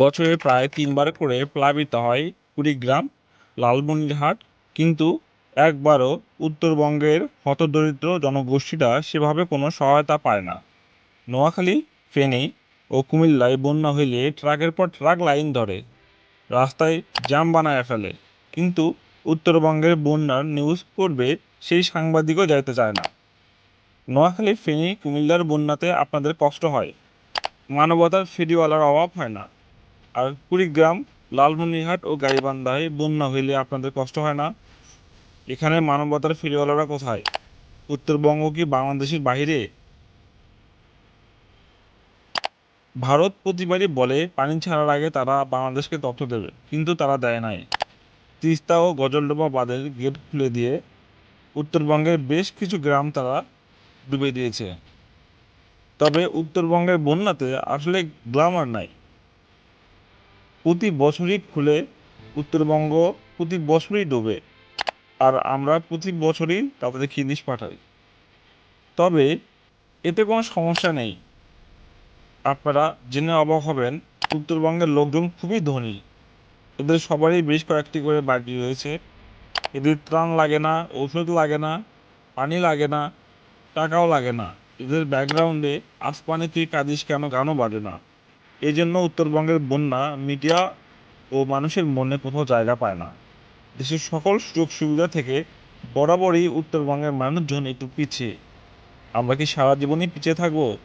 বছরে প্রায় তিনবার করে প্লাবিত হয় কুড়িগ্রাম, লালমনিরহাট। কিন্তু একবারও উত্তরবঙ্গের হতদরিদ্র জনগোষ্ঠীরা সেভাবে কোনো সহায়তা পায় না। নোয়াখালী, ফেনী ও কুমিল্লায় বন্যা হইলে ট্রাকের পর ট্রাক লাইন ধরে, রাস্তায় জ্যাম বানায় ফেলে। কিন্তু উত্তরবঙ্গের বন্যার নিউজ পড়বে সেই সাংবাদিকও যাইতে চায় না। নোয়াখালী, ফেনী, কুমিল্লার বন্যাতে আপনাদের কষ্ট হয়। মানবতার ফেরিওয়ালার অভাব হয় না। আর কুড়িগ্রাম, লালমনিরহাট ও গাইবান্ধায় বন্যা হইলে আপনাদের কষ্ট হয় না? এখানে মানবতার ফেরিওয়ালারা কোথায়? উত্তরবঙ্গ কি বাংলাদেশের বাইরে ভারত প্রতিবারই বলে, পানি ছাড়ার আগে তারা বাংলাদেশকে তথ্য দেবে, কিন্তু তারা দেয় নাই। তিস্তা ও গজলডোবা বাঁধের গেট খুলে দিয়ে উত্তরবঙ্গের বেশ কিছু গ্রাম তারা ডুবে দিয়েছে। তবে উত্তরবঙ্গের বন্যাতে আসলে গ্লামার নাই। প্রতি বছরই খুলে উত্তরবঙ্গ, প্রতি বছরই ডোবে। আর আমরা প্রতি বছরই তাদের খিনিস পাঠাই। তবে এতে কোনো সমস্যা নেই। আপনারা জেনে অবাক হবেন, উত্তরবঙ্গের লোকজন খুবই ধনী। এদের সবারই বেশ কয়েকটি করে বাড়ি রয়েছে। এদের ত্রাণ লাগে না ওষুধ লাগে না, পানি লাগে না, টাকাও লাগে না। এদের ব্যাকগ্রাউন্ডে আসমানে তুই কাঁদিস কেন, গানও বাজে না। এই জন্য উত্তরবঙ্গের বন্যা, মিডিয়া ও মানুষের মনে কোথাও জায়গা পায় না। দেশের সকল সুযোগ সুবিধা থেকে বরাবরই উত্তরবঙ্গের মানুষজন একটু পিছিয়ে। আমরা কি সারা জীবনই পিছিয়ে থাকব?